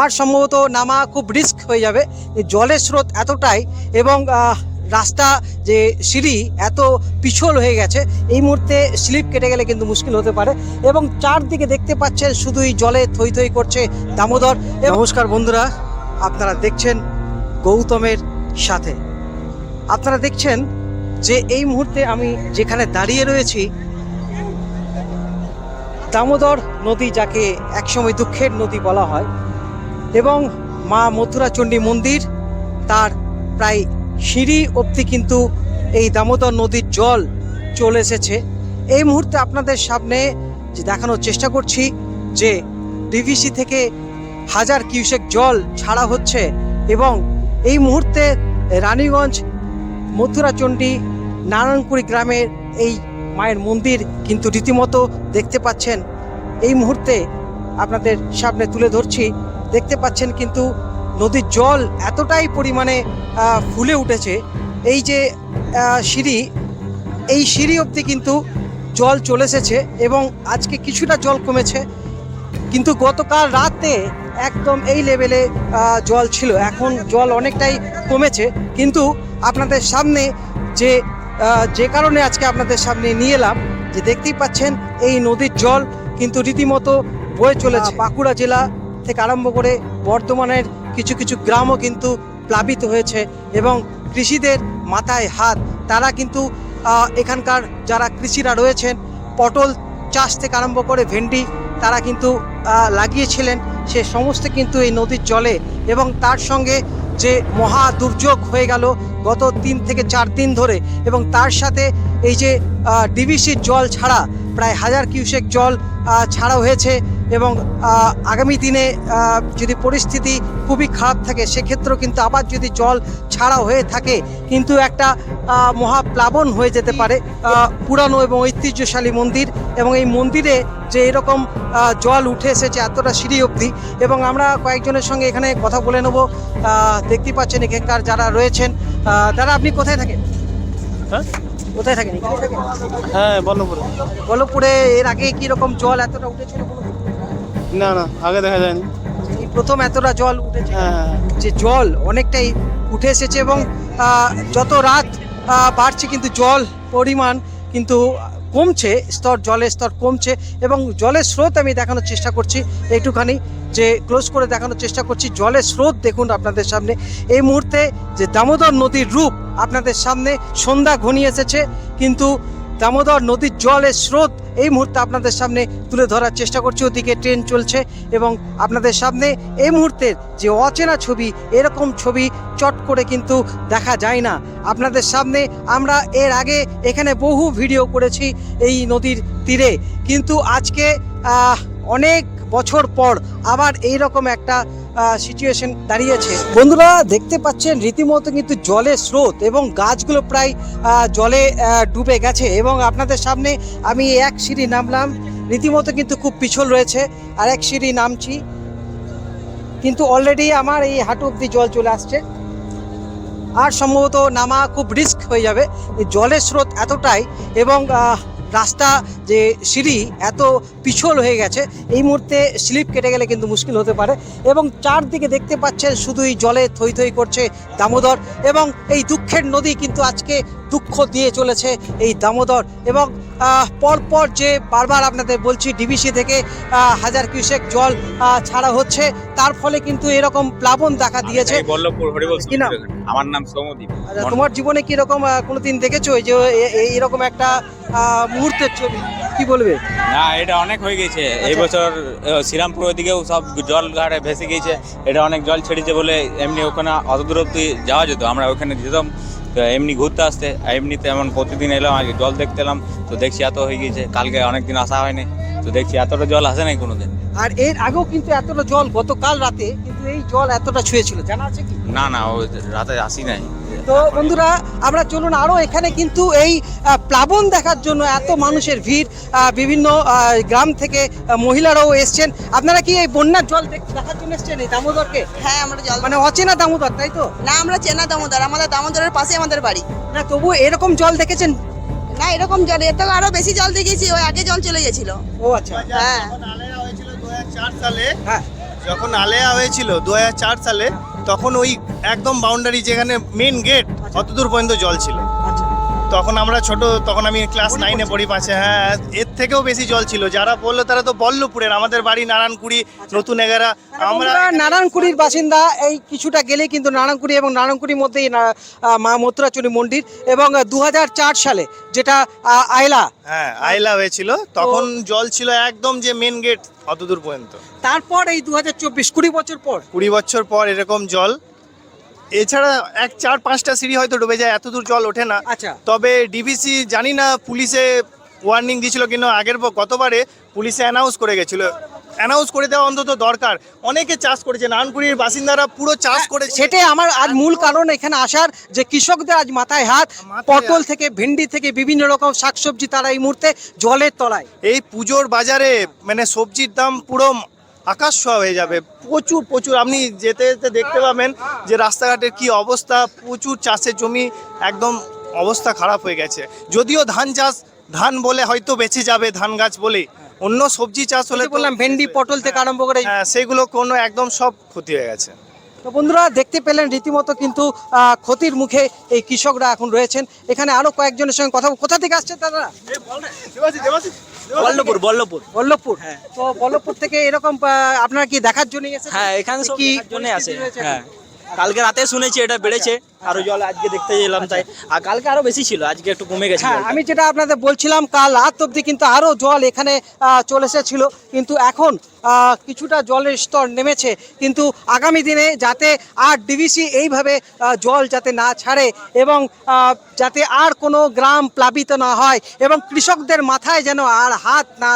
আর সম্ভবত নামা খুব রিস্ক হয়ে যাবে। জলের স্রোত এতটাই এবং রাস্তা যে সিঁড়ি এত পিছল হয়ে গেছে, এই মুহূর্তে স্লিপ কেটে গেলে কিন্তু মুশকিল হতে পারে এবং চারদিকে দেখতে পাচ্ছেন শুধুই জলে থই থই করছে দামোদর। নমস্কার বন্ধুরা, আপনারা দেখছেন গৌতমের সাথে। আপনারা দেখছেন যে এই মুহূর্তে আমি যেখানে দাঁড়িয়ে রয়েছি, দামোদর নদী যাকে একসময় দুঃখের নদী বলা হয় এবং মা মথুরাচণ্ডী মন্দির, তার প্রায় সিঁড়ি অবধি কিন্তু এই দামোদর নদীর জল চলে এসেছে। এই মুহূর্তে আপনাদের সামনে যে দেখানোর চেষ্টা করছি যে ডিভিসি থেকে হাজার কিউসেক জল ছাড়া হচ্ছে এবং এই মুহূর্তে রানীগঞ্জ, মথুরাচণ্ডী নারায়ণপুরি গ্রামের এই মায়ের মন্দির কিন্তু রীতিমতো দেখতে পাচ্ছেন। এই মুহূর্তে আপনাদের সামনে তুলে ধরছি দেখতে পাচ্ছেন কিন্তু নদীর জল এতটাই পরিমাণে ফুলে উঠেছে। এই যে সিঁড়ি, এই সিঁড়ি অবধি কিন্তু জল চলে এসেছে এবং আজকে কিছুটা জল কমেছে। কিন্তু গতকাল রাতে একদম এই লেভেলে জল ছিল। এখন জল অনেকটাই কমেছে। কিন্তু আপনাদের সামনে যে যে কারণে আজকে আপনাদের সামনে নিয়ে এলাম, যে দেখতেই পাচ্ছেন এই নদীর জল কিন্তু রীতিমতো বয়ে চলেছে। বাঁকুড়া জেলা থেকে আরম্ভ করে বর্ধমানের কিছু কিছু গ্রামও কিন্তু প্লাবিত হয়েছে এবং কৃষিদের মাথায় হাত, তারা কিন্তু এখানকার যারা কৃষিরা রয়েছেন, পটল চাষ থেকে আরম্ভ করে ভেন্ডি, তারা কিন্তু লাগিয়েছিলেন। সে সমস্ত কিন্তু এই নদীর জলে এবং তার সঙ্গে যে মহা দুর্যোগ হয়ে গেল গত তিন থেকে চার দিন ধরে এবং তার সাথে এই যে ডিবিসির জল ছাড়া প্রায় হাজার কিউসেক জল ছাড়া হয়েছে এবং আগামী দিনে যদি পরিস্থিতি খুবই খারাপ থাকে সেক্ষেত্রেও কিন্তু আবার যদি জল ছাড়া হয়ে থাকে কিন্তু একটা মহাপ্লাবন হয়ে যেতে পারে পুরানো এবং ঐতিহ্যশালী মন্দির এবং এই মন্দিরে যে এরকম জল উঠে এসেছে এতটা সিঁড়ি অবধি এবং আমরা কয়েকজনের সঙ্গে এখানে কথা বলে নেব আহ, দেখতেই পাচ্ছেন এখানকার যারা রয়েছেন দাদা আপনি কোথায় থাকেন? হ্যাঁ? কোথায় থাকেন হ্যাঁ বল্লভপুরে। বল্লভপুরে এর আগে কি রকম জল এতটা উঠেছিল না না আগে দেখা যায়নি। প্রথম এতটা জল উঠেছে হ্যাঁ যে জল অনেকটাই উঠে এসেছে এবং যত রাত বাড়ছে কিন্তু জল পরিমাণ কিন্তু কমছে, স্তর জলের স্তর কমছে এবং জলের স্রোত আমি দেখানোর চেষ্টা করছি, একটুখানি যে ক্লোজ করে দেখানোর চেষ্টা করছি। জলের স্রোত দেখুন আপনাদের সামনে। এই মুহূর্তে যে দামোদর নদীর রূপ আপনাদের সামনে সন্ধ্যা ঘনিয়ে এসেছে, কিন্তু দামোদর নদীর জলের স্রোত এই মুহূর্তে আপনাদের সামনে তুলে ধরার চেষ্টা করছি। ওদিকে ট্রেন চলছে এবং আপনাদের সামনে এই মুহূর্তের যে অচেনা ছবি, এরকম ছবি চট করে কিন্তু দেখা যায় না। আপনাদের সামনে আমরা এর আগে এখানে বহু ভিডিও করেছি এই নদীর তীরে। কিন্তু আজকে অনেক বছর পর আবার এই রকম একটা সিচুয়েশন দাঁড়িয়েছে। বন্ধুরা, দেখতে পাচ্ছেন, রীতিমতো কিন্তু জলের স্রোত এবং গাছগুলো প্রায় জলে ডুবে গেছে এবং আপনাদের সামনে আমি এক সিঁড়ি নামলাম। রীতিমতো কিন্তু খুব পিছল রয়েছে, আর এক সিঁড়ি নামছি। কিন্তু অলরেডি আমার এই হাঁটু অব্দি জল চলে আসছে। আর সম্ভবত নামা খুব রিস্ক হয়ে যাবে। জলের স্রোত এতটাই এবং রাস্তা যে সিঁড়ি এত পিছল হয়ে গেছে এই মুহূর্তে স্লিপ কেটে গেলে কিন্তু মুশকিল হতে পারে এবং চারদিকে দেখতে পাচ্ছেন শুধুই জলে থই থই করছে দামোদর এবং এই দুঃখের নদী কিন্তু আজকে দুঃখ দিয়ে চলেছে এই দামোদর এবং পরপর যে বারবার আপনাদের বলছি ডিবিসি থেকে হাজার কিউসেক জল ছাড়া হচ্ছে তার ফলে কিন্তু এরকম প্লাবন দেখা দিয়েছে? আমার নাম সৌমদীপ আচ্ছা, তোমার জীবনে কি রকম কোনোদিন দেখেছ যে এরকম একটা মুহূর্তের ছবি। কি বলবে? না এটা অনেক হয়ে গেছে। এই বছর আহ, শ্রীরামপুর ওদিকেও সব জল ঘাটে ভেসে গিয়েছে। এটা অনেক জল ছেড়েছে বলে এমনি ওখানে অত দূর অব্দি যাওয়া যেত। আমরা ওখানে যেতাম তো এমনি ঘুরতে আসতে। এমনিতে এমন প্রতিদিন এলাম আগে জল দেখতে এলাম তো দেখছি এত হয়ে গিয়েছে। কালকে অনেকদিন আসা হয়নি তো দেখছি এতটা জল আসে নাই কোনোদিন। আর এর আগেও কিন্তু এতটা জল গতকাল রাতে কিন্তু এই জল এতটা ছুঁয়েছিল। জানা আছে কি? না না ও রাতে আসি নাই। তো বন্ধুরা আমরা চলুন আরও এখানে কিন্তু এই প্লাবন দেখার জন্য এত মানুষের ভিড় বিভিন্ন গ্রাম থেকে মহিলারাও এসছেন। আপনারা কি এই বন্যার জল দেখ- দেখার জন্য এসছেন এই দামোদরকে? হ্যাঁ আমরা জল মানে অচেনা দামোদর তাই তো? না আমরা চেনা দামোদর আমাদের দামোদরের পাশে আমাদের বাড়ি। না তবু এরকম জল দেখেছেন? না এরকম জল এর থেকে আরও বেশি জল দেখেছি ওই আগে জল চলে গেছিল। ও আচ্ছা। হ্যাঁ। যখন আলেয়া হয়েছিল দু হাজার চার সালে তখন ওই একদম বাউন্ডারি যেখানে মেন গেট অতদূর পর্যন্ত জল ছিল। তখন আমরা ছোট তখন আমি ক্লাস নাইনে পড়ি পাঁচে হ্যাঁ এর থেকেও বেশি জল ছিল। যারা বলল তারা তো বল্লভপুরের আমাদের বাড়ি নারায়ণকুড়ি নতুন এগারা। আমরা আমরা নারায়ণকুড়ির বাসিন্দা এই কিছুটা গেলে কিন্তু নারায়ণকুড়ি এবং নারায়ণকুড়ির মধ্যেই মা মথুরাচুরি মন্দির এবং দু হাজার চার সালে যেটা আয়লা। হ্যাঁ আয়লা হয়েছিল তখন জল ছিল একদম যে মেন গেট অতদূর পর্যন্ত। তারপর এই দু হাজার চব্বিশ কুড়ি বছর পর। কুড়ি বছর পর এরকম জল এছাড়া এক চার পাঁচটা সিঁড়ি হয়তো ডুবে যায় এত দূর জল ওঠে না। আচ্ছা। তবে ডিভিসি জানি না পুলিশে ওয়ার্নিং দিয়েছিল কিন্তু আগের গতবারে পুলিশে অ্যানাউন্স করে গেছিল। অ্যানাউন্স করে দেওয়া অন্তত দরকার। অনেকে চাষ করেছে নানপুরির বাসিন্দারা পুরো চাষ করেছে। সেটাই আমার আজ মূল কারণ এখানে আসার যে কৃষকদের আজ মাথায় হাত। পটল থেকে ভেন্ডি থেকে বিভিন্ন রকম শাকসবজি তারা এই মুহূর্তে জলের তলায়। এই পুজোর বাজারে মানে সবজির দাম পুরো আকাশ ছোঁয়া হয়ে যাবে। প্রচুর প্রচুর। আপনি যেতে যেতে দেখতে পাবেন যে রাস্তাঘাটের কি অবস্থা। প্রচুর চাষের জমি একদম অবস্থা খারাপ হয়ে গেছে। যদিও ধান চাষ ধান বলে হয়তো বেঁচে যাবে ধান গাছ বলে। অন্য সবজি চাষ হলে বললাম ভেন্ডি পটল থেকে আরম্ভ করে হ্যাঁ সেগুলো কোনো একদম সব ক্ষতি হয়ে গেছে। তো বন্ধুরা দেখতে পেলেন রীতিমতো কিন্তু ক্ষতির মুখে এই কৃষকরা এখন রয়েছেন। এখানে আরও কয়েকজনের সঙ্গে কথা কোথা থেকে আসছে তারা? বল্লভপুর বল্লভপুর। বল্লভপুর। তো বল্লভপুর থেকে এরকম আপনারা কি দেখার জন্য হ্যাঁ এখানে কি আসে। হ্যাঁ। কালকে রাতে শুনেছি এটা বেড়েছে। আরও জল আজকে দেখতে এলাম তাই। আর কালকে আরও বেশি ছিল আজকে একটু কমে গেছে হ্যাঁ আমি যেটা আপনাদের বলছিলাম কাল রাত অবধি কিন্তু আরও জল এখানে চলে এসেছিল। কিন্তু এখন কিছুটা জলের স্তর নেমেছে। কিন্তু আগামী দিনে যাতে আর ডিভিসি এইভাবে জল যাতে না ছাড়ে এবং যাতে আর কোনো গ্রাম প্লাবিত না হয় এবং কৃষকদের মাথায় যেন আর হাত না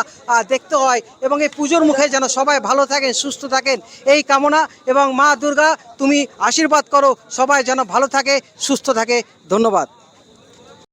দেখতে হয় এবং এই পুজোর মুখে যেন সবাই ভালো থাকেন, সুস্থ থাকেন, এই কামনা এবং মা দুর্গা, তুমি আশীর্বাদ করো, সবাই যেন ভালো থাকে, সুস্থ থাকে। ধন্যবাদ।